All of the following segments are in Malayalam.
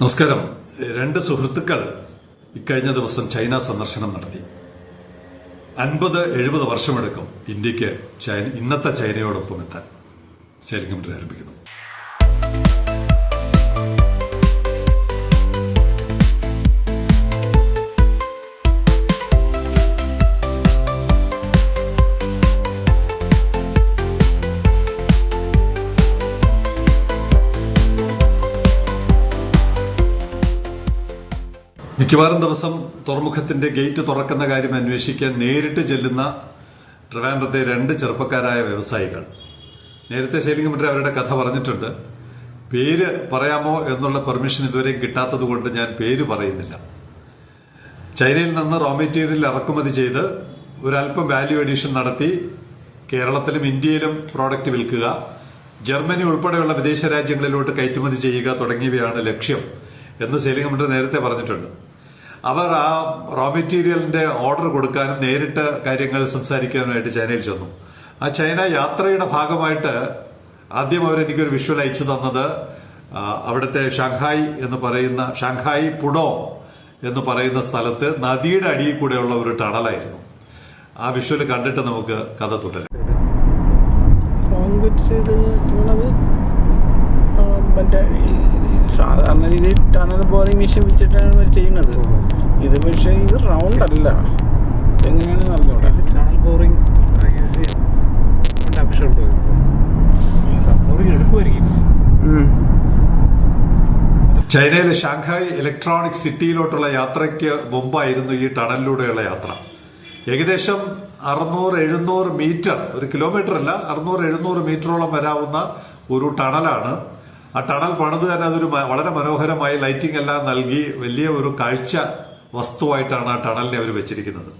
നമസ്കാരം. രണ്ട് സുഹൃത്തുക്കൾ ഇക്കഴിഞ്ഞ ദിവസം ചൈന സന്ദർശനം നടത്തി. അൻപത് എഴുപത് വർഷമെടുക്കും ഇന്ത്യയ്ക്ക് ചൈന ഇന്നത്തെ ചൈനയോടൊപ്പം എത്താൻ. കമ്മിറ്റി ആരംഭിക്കുന്നു. മിക്കവാറും ദിവസം തുറമുഖത്തിന്റെ ഗേറ്റ് തുറക്കുന്ന കാര്യം അന്വേഷിക്കാൻ നേരിട്ട് ചെല്ലുന്ന ട്രിവാൻഡ്രത്തെ രണ്ട് ചെറുപ്പക്കാരായ വ്യവസായികൾ. നേരത്തെ ശൈലിംഗ് മന്ത്രി അവരുടെ കഥ പറഞ്ഞിട്ടുണ്ട്. പേര് പറയാമോ എന്നുള്ള പെർമിഷൻ ഇതുവരെയും കിട്ടാത്തത് കൊണ്ട് ഞാൻ പേര് പറയുന്നില്ല. ചൈനയിൽ നിന്ന് റോ മെറ്റീരിയൽ ഇറക്കുമതി ചെയ്ത് ഒരല്പം വാല്യൂ എഡീഷൻ നടത്തി കേരളത്തിലും ഇന്ത്യയിലും പ്രോഡക്റ്റ് വിൽക്കുക ജർമ്മനി ഉൾപ്പെടെയുള്ള വിദേശ രാജ്യങ്ങളിലോട്ട് കയറ്റുമതി ചെയ്യുക തുടങ്ങിയവയാണ് ലക്ഷ്യം എന്ന് മന്ത്രി നേരത്തെ പറഞ്ഞിട്ടുണ്ട്. അവർ ആ റോ മെറ്റീരിയലിന്റെ ഓർഡർ കൊടുക്കാനും നേരിട്ട് കാര്യങ്ങൾ സംസാരിക്കാനുമായിട്ട് ചൈനയിൽ ചെന്നു. ആ ചൈന യാത്രയുടെ ഭാഗമായിട്ട് ആദ്യം അവർ എനിക്കൊരു വിഷ്വൽ അയച്ചു തന്നത് അവിടുത്തെ ഷാങ്ഹായ് എന്ന് പറയുന്ന ഷാങ്ഹായ് പുഡോ എന്ന് പറയുന്ന സ്ഥലത്ത് നദിയുടെ അടിയിൽ കൂടെയുള്ള ഒരു ടണലായിരുന്നു. ആ വിഷ്വൽ കണ്ടിട്ട് നമുക്ക് കഥ തുടരാം കോൺക്രീറ്റ് ചെയ്ത് പോണത് ആ, മറ്റേ സാധാരണ രീതിയിൽ ടണൽ ബോറിംഗ് മെഷീൻ വെച്ചിട്ടാണ് ഇവർ ചെയ്യുന്നത്. ഇത് പക്ഷേ ഇത് റൗണ്ട് അല്ല. എങ്ങനെയാണെന്ന് അറിഞ്ഞൂടാ ടണൽ ബോറിംഗ് യൂസ് ചെയ്യാം. ആവശ്യമുണ്ട് എടുക്കുമായിരിക്കും. ചൈനയിലെ ഷാങ്ഹായ് ഇലക്ട്രോണിക് സിറ്റിയിലോട്ടുള്ള യാത്രയ്ക്ക് മുമ്പായിരുന്നു ഈ ടണലിലൂടെയുള്ള യാത്ര. ഏകദേശം അറുന്നൂറ് എഴുന്നൂറ് മീറ്റർ ഒരു കിലോമീറ്റർ അല്ല അറുന്നൂറ് എഴുന്നൂറ് മീറ്ററോളം വരാവുന്ന ഒരു ടണലാണ് ആ ടണൽ പണിത് തന്നെ അതൊരു വളരെ മനോഹരമായി ലൈറ്റിംഗ് എല്ലാം നൽകി വലിയ ഒരു കാഴ്ച വസ്തുവായിട്ടാണ് ആ ടണലിനെ അവർ വെച്ചിരിക്കുന്നത്.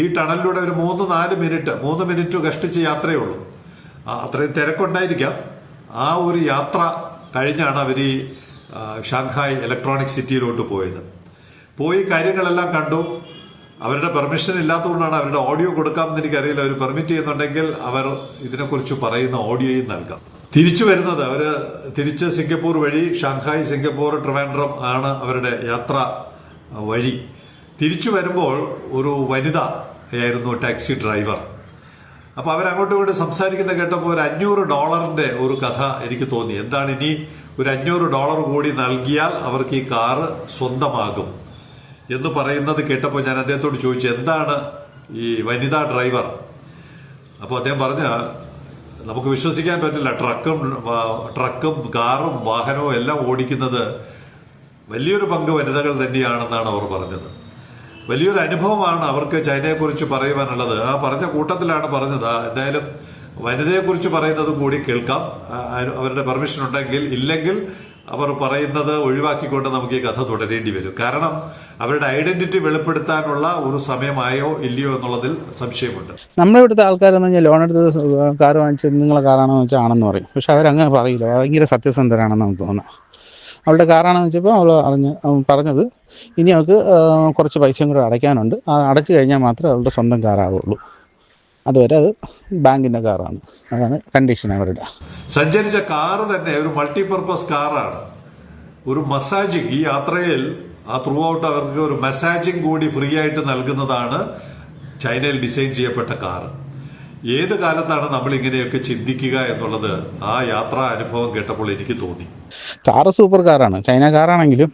ഈ ടണലിലൂടെ ഒരു മൂന്ന് നാല് മിനിറ്റ് മൂന്ന് മിനിറ്റ് കഷ്ടിച്ച് യാത്രയേ ഉള്ളൂ അത്രയും തിരക്കുണ്ടായിരിക്കാം. ആ ഒരു യാത്ര കഴിഞ്ഞാണ് അവർ ഈ ഷാങ്ഹായ് ഇലക്ട്രോണിക് സിറ്റിയിലോട്ട് പോയത്. പോയി കാര്യങ്ങളെല്ലാം കണ്ടു. അവരുടെ പെർമിഷൻ ഇല്ലാത്തതുകൊണ്ടാണ് അവരുടെ ഓഡിയോ കൊടുക്കാമെന്ന് എനിക്കറിയില്ല. അവർ പെർമിറ്റ് ചെയ്യുന്നുണ്ടെങ്കിൽ അവർ ഇതിനെക്കുറിച്ച് പറയുന്ന ഓഡിയോയും നൽകാം. തിരിച്ചു വരുന്നത്. അവർ തിരിച്ച് സിംഗപ്പൂർ വഴി ഷാങ്ഹായ് സിംഗപ്പൂർ ട്രിവാൻഡ്രം ആണ് അവരുടെ യാത്ര വഴി. തിരിച്ചു വരുമ്പോൾ ഒരു വനിത ആയിരുന്നു ടാക്സി ഡ്രൈവർ. അപ്പൊ അവരങ്ങോട്ടും ഇങ്ങോട്ട് സംസാരിക്കുന്ന കേട്ടപ്പോൾ ഒരു അഞ്ഞൂറ് ഡോളറിന്റെ ഒരു കഥ എനിക്ക് തോന്നി. എന്താണ് ഇനി ഒരു അഞ്ഞൂറ് ഡോളർ കൂടി നൽകിയാൽ അവർക്ക് ഈ കാറ് സ്വന്തമാകും എന്ന് പറയുന്നത് കേട്ടപ്പോൾ ഞാൻ അദ്ദേഹത്തോട് ചോദിച്ചു എന്താണ് ഈ വനിതാ ഡ്രൈവർ? അപ്പോൾ അദ്ദേഹം പറഞ്ഞ നമുക്ക് വിശ്വസിക്കാൻ പറ്റില്ല. ട്രക്കും ട്രക്കും കാറും വാഹനവും എല്ലാം ഓടിക്കുന്നത് വലിയൊരു പങ്ക് വനിതകൾ തന്നെയാണെന്നാണ് അവർ പറഞ്ഞത്. വലിയൊരു അനുഭവമാണ് അവർക്ക് ചൈനയെക്കുറിച്ച് പറയുവാനുള്ളത്. ആ പറഞ്ഞ കൂട്ടത്തിലാണ് പറഞ്ഞത്. എന്തായാലും വനിതയെക്കുറിച്ച് പറയുന്നത് കൂടി കേൾക്കാം. അവരുടെ പെർമിഷൻ ഉണ്ടെങ്കിൽ ഇല്ലെങ്കിൽ അവർ പറയുന്നത് ഒഴിവാക്കിക്കൊണ്ട് നമുക്ക് ഈ കഥ തുടരേണ്ടി വരും. കാരണം അവരുടെ ഐഡന്റിറ്റി വെളിപ്പെടുത്താനുള്ള ഒരു സമയമായോ ഇല്ലയോ എന്നുള്ളതിൽ സംശയമുണ്ട്. നമ്മുടെ ഇവിടുത്തെ ആൾക്കാരെന്ന് പറഞ്ഞാൽ ലോൺ എടുത്ത് കാർ വാങ്ങിച്ച് നിങ്ങളെ കാറാണെന്ന് വെച്ചാൽ ആണെന്ന് പറയും. പക്ഷെ അവരങ്ങനെ പറയില്ല. ഭയങ്കര സത്യസന്ധരാണെന്ന് നമുക്ക് തോന്നുന്നത്. അവളുടെ കാറാണെന്ന് വെച്ചപ്പോൾ അവൾ അറിഞ്ഞ് പറഞ്ഞത് ഇനി അവൾക്ക് കുറച്ച് പൈസയും കൂടെ അടയ്ക്കാനുണ്ട്. അടച്ചു കഴിഞ്ഞാൽ മാത്രമേ അവളുടെ സ്വന്തം കാറാവുള്ളൂ. അതുവരെ അത് ബാങ്കിന്റെ കാറാണ്. അതാണ് കണ്ടീഷൻ അവരുടെ. സഞ്ചരിച്ച കാറ് തന്നെ ഒരു മൾട്ടിപർപ്പസ് കാറാണ്. ഒരു മസാജിങ് ഈ യാത്രയിൽ ആ ത്രൂ ഔട്ട് അവർക്ക് ഒരു മസാജിങ് കൂടി ഫ്രീ ആയിട്ട് നൽകുന്നതാണ് ചൈനയിൽ ഡിസൈൻ ചെയ്യപ്പെട്ട കാറ്. ഏത് കാലത്താണ് നമ്മൾ ഇങ്ങനെയൊക്കെ ചിന്തിക്കുക എന്നുള്ളത് ആ യാത്രാ അനുഭവം കേട്ടപ്പോൾ എനിക്ക് തോന്നി. കാറ് സൂപ്പർ കാറാണ് ചൈന കാറാണെങ്കിലും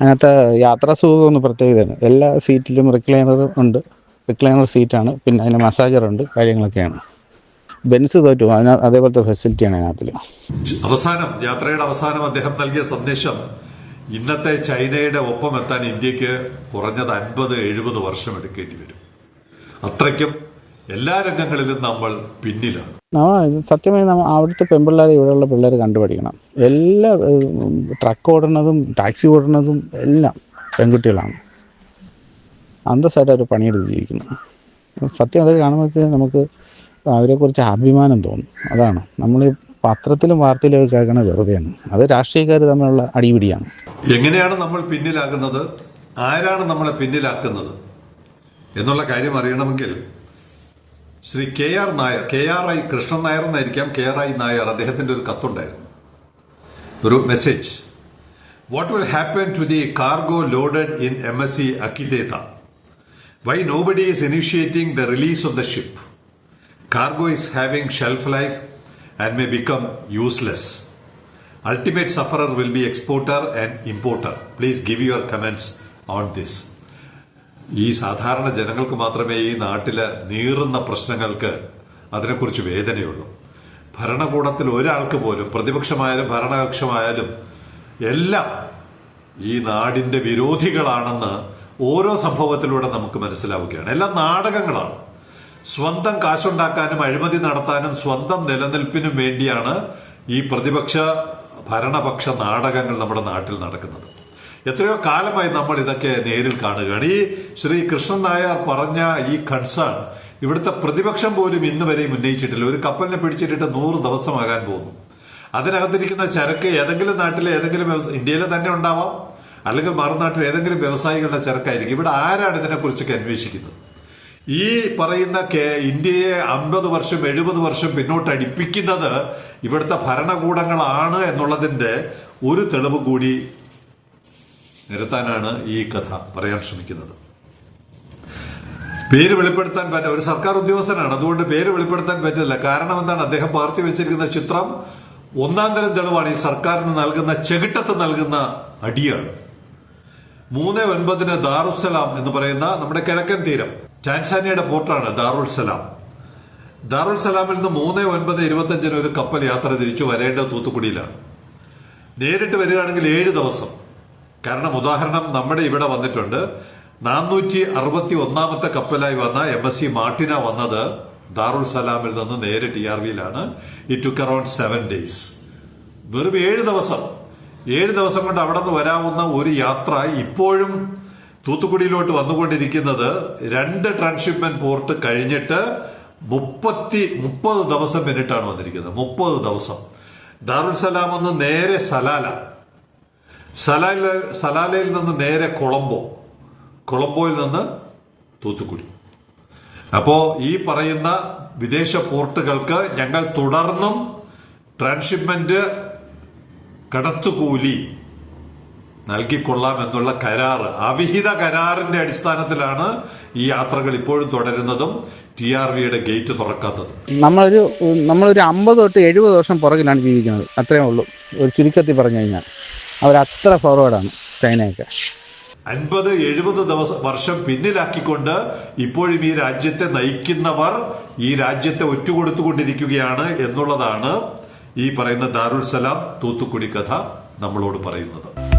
അതിനകത്ത് യാത്രാ സുഖം ഒന്ന് പ്രത്യേകതയാണ് എല്ലാ സീറ്റിലും റിക്ലൈനറും ഉണ്ട്. റിക്ലൈനർ സീറ്റാണ് പിന്നെ അതിന് മസാജറുണ്ട് കാര്യങ്ങളൊക്കെയാണ്. ബെൻസ് തോറ്റു. അതിന് അതേപോലത്തെ ഫെസിലിറ്റിയാണ് അതിനകത്തിൽ അവസാനം യാത്രയുടെ അവസാനം അദ്ദേഹം നൽകിയ സന്ദേശം ഇന്നത്തെ ചൈനയുടെ ഒപ്പം എത്താൻ ഇന്ത്യയ്ക്ക് കുറഞ്ഞത് അൻപത് എഴുപത് വർഷം എടുക്കേണ്ടി വരും. അത്രയ്ക്കും എല്ലാ രംഗങ്ങളിലും നമ്മൾ പിന്നിലാണ്. സത്യമായി നമ്മൾ അവിടുത്തെ പെൺപിള്ളേരെ ഇവിടെയുള്ള പിള്ളേർ കണ്ടുപഠിക്കണം. എല്ലാ ട്രക്ക് ഓടുന്നതും ടാക്സി ഓടുന്നതും എല്ലാം പെൺകുട്ടികളാണ്. അന്തസ്സായിട്ട് അവർ പണിയെടുത്ത് ജീവിക്കുന്നത് സത്യം അതൊക്കെ കാണുമ്പോൾ നമുക്ക് അവരെക്കുറിച്ച് അഭിമാനം തോന്നും. അതാണ്. നമ്മൾ പത്രത്തിലും വാർത്തയിലും കേൾക്കണ വെറുതെയാണ്. അത് രാഷ്ട്രീയക്കാർ തമ്മിലുള്ള അടിപിടിയാണ്. എങ്ങനെയാണ് നമ്മൾ പിന്നിലാക്കുന്നത്? ആരാണ് നമ്മളെ പിന്നിലാക്കുന്നത്? എന്നുള്ള കാര്യം അറിയണമെങ്കിൽ Shri K R Nair K R I Krishnan Nair എന്നായിരിക്കാം K R I Nair. അദ്ദേഹത്തിന്റെ ഒരു കത്തുണ്ടായിരുന്നു. ഒരു message what will happen to the cargo loaded in M S C Akiteta why nobody is initiating the release of the ship? Cargo is having shelf life and may become useless. Ultimate sufferer will be exporter and importer. Please give your comments on this. ഈ സാധാരണ ജനങ്ങൾക്ക് മാത്രമേ ഈ നാട്ടിലെ നീറുന്ന പ്രശ്നങ്ങൾക്ക് അതിനെക്കുറിച്ച് വേദനയുള്ളൂ ഭരണകൂടത്തിൽ ഒരാൾക്ക് പോലും പ്രതിപക്ഷമായാലും ഭരണകക്ഷമായാലും എല്ലാം ഈ നാടിന്റെ വിരോധികളാണെന്ന് ഓരോ സംഭവത്തിലൂടെ നമുക്ക് മനസ്സിലാവുകയാണ് എല്ലാം നാടകങ്ങളാണ് സ്വന്തം കാശുണ്ടാക്കാനും അഴിമതി നടത്താനും സ്വന്തം നിലനിൽപ്പിനും വേണ്ടിയാണ് ഈ പ്രതിപക്ഷ ഭരണപക്ഷ നാടകങ്ങൾ നമ്മുടെ നാട്ടിൽ നടക്കുന്നത്. എത്രയോ കാലമായി നമ്മൾ ഇതൊക്കെ നേരിൽ കാണുകയാണ്. ഈ ശ്രീ കൃഷ്ണൻ നായർ പറഞ്ഞ ഈ കൺസേൺ ഇവിടുത്തെ പ്രതിപക്ഷം പോലും ഇന്ന് വരെയും ഉന്നയിച്ചിട്ടില്ല. ഒരു കപ്പലിനെ പിടിച്ചിട്ടിട്ട് നൂറ് ദിവസമാകാൻ പോകുന്നു. അതിനകത്തിരിക്കുന്ന ചരക്ക് ഏതെങ്കിലും നാട്ടിലെ ഏതെങ്കിലും ഇന്ത്യയിലെ തന്നെ ഉണ്ടാവാം. അല്ലെങ്കിൽ മറുനാട്ടിൽ ഏതെങ്കിലും വ്യവസായികളുടെ ചരക്കായിരിക്കും. ഇവിടെ ആരാണ് ഇതിനെക്കുറിച്ചൊക്കെ അന്വേഷിക്കുന്നത്? ഈ പറയുന്ന ഇന്ത്യയെ അമ്പത് വർഷം എഴുപത് വർഷം പിന്നോട്ട് അടിപ്പിക്കുന്നത് ഇവിടുത്തെ ഭരണകൂടങ്ങളാണ് എന്നുള്ളതിന്റെ ഒരു തെളിവ് കൂടി നിരത്താനാണ് ഈ കഥ പറയാൻ ശ്രമിക്കുന്നത്. പേര് വെളിപ്പെടുത്താൻ പറ്റ ഒരു സർക്കാർ ഉദ്യോഗസ്ഥനാണ് അതുകൊണ്ട് പേര് വെളിപ്പെടുത്താൻ പറ്റില്ല. കാരണം എന്താണ്? അദ്ദേഹം പാർത്തി വെച്ചിരിക്കുന്ന ചിത്രം ഒന്നാം തരം തെളിവാണ്. ഈ സർക്കാരിന് നൽകുന്ന ചെകിട്ടത്ത് നൽകുന്ന അടിയാണ്. മൂന്ന് ഒൻപതിന് ദാറുസലാം എന്ന് പറയുന്ന നമ്മുടെ കിഴക്കൻ തീരം. ടാൻസാനിയയുടെ പോർട്ടാണ് ദാറുൽ സലാം ദാറുൽ സലാമിൽ നിന്ന് മൂന്ന് ഒൻപത് ഇരുപത്തഞ്ചിന് ഒരു കപ്പൽ യാത്ര തിരിച്ചു വരേണ്ടത് തൂത്തുക്കുടിയിലാണ്. നേരിട്ട് വരികയാണെങ്കിൽ ഏഴ് ദിവസം. കാരണം ഉദാഹരണം നമ്മുടെ ഇവിടെ വന്നിട്ടുണ്ട്. നാനൂറ്റി അറുപത്തി ഒന്നാമത്തെ കപ്പലായി വന്ന എം എസ് സി മാർട്ടിന വന്നത് ദാറുൽ സലാമിൽ നിന്ന് നേരെ T R വിയിലാണ്. It took around seven days വെറും ഏഴ് ദിവസം. ഏഴ് ദിവസം കൊണ്ട് അവിടെ നിന്ന് വരാവുന്ന ഒരു യാത്ര ഇപ്പോഴും തൂത്തുക്കുടിയിലോട്ട് വന്നുകൊണ്ടിരിക്കുന്നത് രണ്ട് ട്രാൻസ്ഷിപ്മെന്റ് പോർട്ട് കഴിഞ്ഞിട്ട് മുപ്പത്തി മുപ്പത് ദിവസം പിന്നിട്ടാണ് വന്നിരിക്കുന്നത്. മുപ്പത് ദിവസം. ദാറുസലാം നിന്ന് നേരെ സലാല. സലാല സലാലയിൽ നിന്ന് നേരെ കൊളംബോ. കൊളംബോയിൽ നിന്ന് തൂത്തുക്കുടി. അപ്പോ ഈ പറയുന്ന വിദേശ പോർട്ടുകൾക്ക് ഞങ്ങൾ തുടർന്നും ട്രാൻസ്ഷിപ്മെന്റ് കടത്തുകൂലി. നൽകിക്കൊള്ളാം എന്നുള്ള കരാർ അവിഹിത കരാറിന്റെ അടിസ്ഥാനത്തിലാണ് ഈ യാത്രകൾ ഇപ്പോഴും തുടരുന്നതും ടി ആർ വിയുടെ ഗേറ്റ് തുറക്കാത്തതും. നമ്മളൊരു നമ്മളൊരു അമ്പത് തൊട്ട് എഴുപത് വർഷം പുറകിലാണ് ജീവിക്കുന്നത്. അത്രയേ ഉള്ളൂ. ഒരു ചുരുക്കത്തിൽ പറഞ്ഞു കഴിഞ്ഞാൽ. അവരത്ര ഫോർവേഡാണ് ചൈനയൊക്കെ. അൻപത് എഴുപത് ദിവസം വർഷം പിന്നിലാക്കിക്കൊണ്ട് ഇപ്പോഴും ഈ രാജ്യത്തെ നയിക്കുന്നവർ ഈ രാജ്യത്തെ ഒറ്റുകൊടുത്തുകൊണ്ടിരിക്കുകയാണ് എന്നുള്ളതാണ് ഈ പറയുന്ന ദാരുൽ സലാം തൂത്തുക്കുടി കഥ നമ്മളോട് പറയുന്നത്.